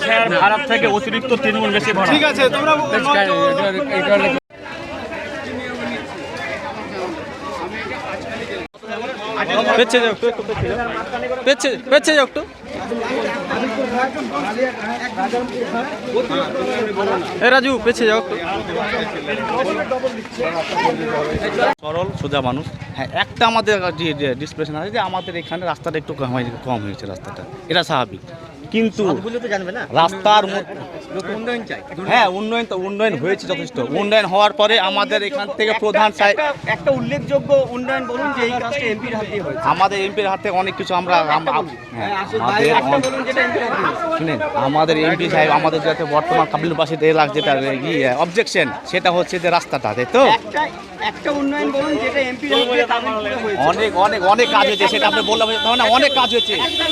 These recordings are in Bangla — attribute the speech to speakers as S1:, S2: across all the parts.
S1: স্যার ভাড়ার থেকে অতিরিক্ত তৃণমূল বেশি
S2: ঠিক আছে তোমরা
S3: পেছে যাও একটু পেছে পেছে যাও একটু। রাজু পেছে যাও
S4: সরল সোজা মানুষ। হ্যাঁ একটা আমাদের ডিসপ্রেশন আছে যে আমাদের এখানে রাস্তাটা একটু কম হয়েছে কম হয়েছে রাস্তাটা। এটা স্বাভাবিক। কিন্তু রাস্তার মধ্যে হ্যাঁ উন্নয়ন তো উন্নয়ন হয়েছে যথেষ্ট। উন্নয়ন হওয়ার পরে আমাদের এখান থেকে প্রধান
S5: একটা উল্লেখযোগ্য উন্নয়ন বলুন যে এই কাজটা এমপির হাত হয়েছে।
S4: আমাদের এমপির হাতে অনেক কিছু আমরা আম- আম- হ্যাঁ,
S5: হয়েছে।
S4: শুনেন আমাদের এমপি সাহেব আমাদের যাতে বর্তমান কাবিলবাসী এলাকা যেটা ইয়ে অবজেকশন সেটা হচ্ছে যে রাস্তাটা তাই তো?
S5: হয়েছে।
S4: অনেক অনেক অনেক কাজ হয়েছে সেটা আপনি বললাম তার মানে অনেক কাজ হয়েছে।
S5: একটা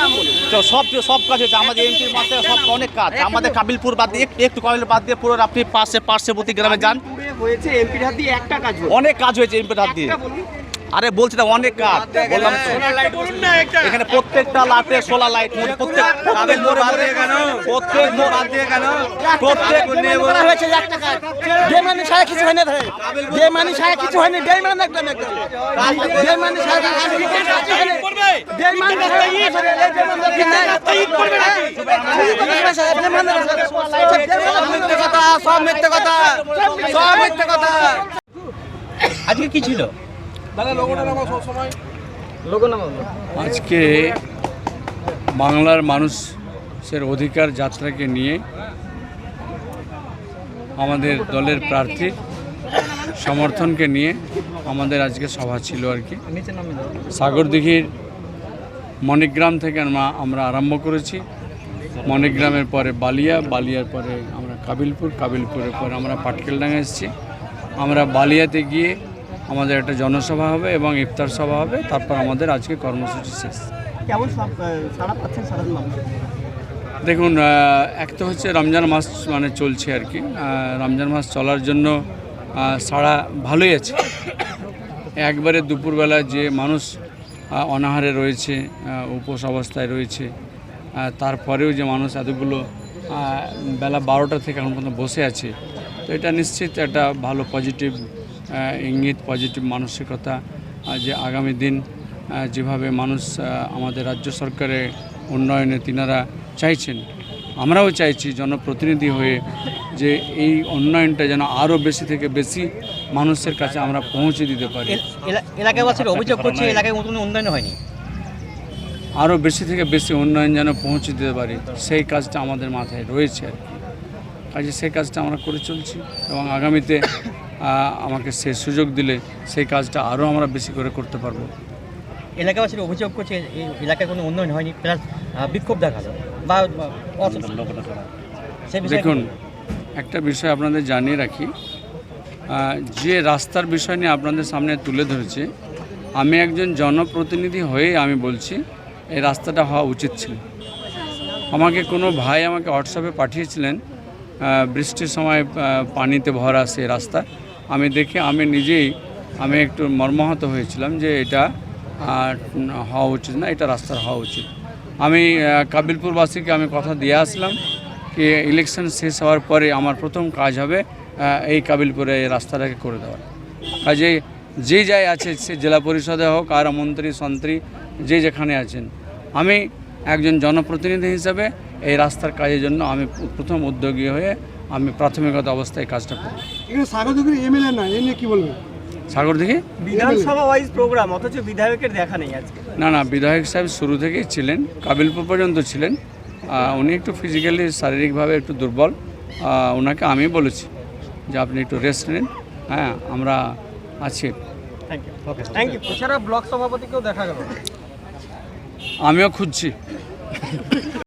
S4: তো সব সব কাজ হয়েছে আমাদের এমপির মাধ্যমে সব অনেক কাজ আমাদের কাবিলপুর বাদ দিয়ে একটু একটু বাদ দিয়ে পুরো আপনি পাশে পার্শ্ববর্তী গ্রামে যান।
S5: হয়েছে এমপির হাত দিয়ে একটা কাজ
S4: অনেক কাজ হয়েছে এমপির হাত দিয়ে। আরে বলছি না অনেক কাজ বললাম। এখানে প্রত্যেকটা লাটে সোলার লাইট প্রত্যেক প্রত্যেক প্রত্যেক প্রত্যেক
S5: মানে কিছু হয়নি ভাই যে মানে সারা কিছু হয়নি যে মানে একদম একদম মানে মানে মানে নাকি মিথ্যে কথা সব মিথ্যে কথা সব মিথ্যে কথা
S3: আজকে কি ছিল
S6: আজকে বাংলার মানুষের অধিকার যাত্রাকে নিয়ে আমাদের দলের প্রার্থী সমর্থনকে নিয়ে আমাদের আজকে সভা ছিল আর কি। সাগরদিঘির মণিগ্রাম থেকে আমরা আমরা আরম্ভ করেছি। মণিগ্রামের পরে বালিয়া বালিয়ার পরে আমরা কাবিলপুর কাবিলপুরের পরে আমরা পাটকেলডাঙ্গা এসেছি। আমরা বালিয়াতে গিয়ে আমাদের একটা জনসভা হবে এবং ইফতার সভা হবে তারপর আমাদের আজকে কর্মসূচি শেষ।
S5: কেমন সারা পাচ্ছেন সাধারণ মানুষ?
S6: দেখুন এক তো হচ্ছে রমজান মাস মানে চলছে আর কি। রমজান মাস চলার জন্য সাড়া ভালোই আছে। একবারে দুপুরবেলা যে মানুষ অনাহারে রয়েছে উপোস অবস্থায় রয়েছে তারপরেও যে মানুষ এতগুলো বেলা বারোটা থেকে এখন পর্যন্ত বসে আছে তো এটা নিশ্চিত একটা ভালো পজিটিভ ইঙ্গিত পজিটিভ মানসিকতা যে আগামী দিন যেভাবে মানুষ আমাদের রাজ্য সরকারের উন্নয়নে তিনারা চাইছেন আমরাও চাইছি জনপ্রতিনিধি হয়ে যে এই উন্নয়নটা যেন আরও বেশি থেকে বেশি মানুষের কাছে আমরা পৌঁছে দিতে পারি।
S5: এলাকাবাসীর অভিযোগ করছে এলাকায় মতন উন্নয়ন হয়নি।
S6: আরও বেশি থেকে বেশি উন্নয়ন যেন পৌঁছে দিতে পারি সেই কাজটা আমাদের মাথায় রয়েছে আর কি। কাজে সেই কাজটা আমরা করে চলছি এবং আগামীতে আমাকে সে সুযোগ দিলে সেই কাজটা আরও আমরা বেশি করে করতে পারব।
S5: এলাকাবাসীর অভিযোগ করছে এই এলাকায় কোনো উন্নয়ন হয়নি প্লাস বিক্ষোভ দেখাল বা
S6: দেখুন একটা বিষয় আপনাদের জানিয়ে রাখি। যে রাস্তার বিষয় নিয়ে আপনাদের সামনে তুলে ধরেছে আমি একজন জনপ্রতিনিধি হয়ে আমি বলছি এই রাস্তাটা হওয়া উচিত ছিল। আমাকে কোনো ভাই আমাকে হোয়াটসঅ্যাপে পাঠিয়েছিলেন বৃষ্টির সময় পানিতে ভরা সে রাস্তা। আমি দেখে আমি নিজেই, আমি একটু মর্মাহত হয়েছিলাম যে এটা হওয়া উচিত না, এটা রাস্তার হওয়া উচিত। আমি কাবিলপুরবাসীকে আমি কথা দিয়ে আসলাম কি ইলেকশন শেষ হওয়ার পরে আমার প্রথম কাজ হবে এই কাবিলপুরে এই রাস্তাটাকে করে দেওয়া। কাজে যে যাই আছে, সে জেলা পরিষদে হোক, আর মন্ত্রী, সন্ত্রী, যে যেখানে আছেন, আমি একজন জনপ্রতিনিধি হিসাবে এই রাস্তার কাজের জন্য আমি প্রথম উদ্যোগী হয়ে আমি প্রাথমিকতা অবস্থায় কাজটা করি
S2: এখানে সাগরদুগির এমএলএ না এ নিয়ে কি বলবেন
S6: সাগর দেখি
S5: বিধানসভা ওয়াইজ প্রোগ্রাম অথচ বিধায়কের দেখা নেই আজকে।
S6: না না বিধায়ক সাহেব শুরু থেকেই ছিলেন কাবিলপুর পর্যন্ত ছিলেন। উনি একটু ফিজিক্যালি শারীরিকভাবে একটু দুর্বল। ওনাকে আমি বলেছি যে আপনি একটু রেস্ট নিন। হ্যাঁ আমরা আছি।
S5: থ্যাংক ইউ থ্যাংক ইউ এছাড়া ব্লক সভাপতিকেও দেখা গেল।
S6: আমিও খুঁজছি।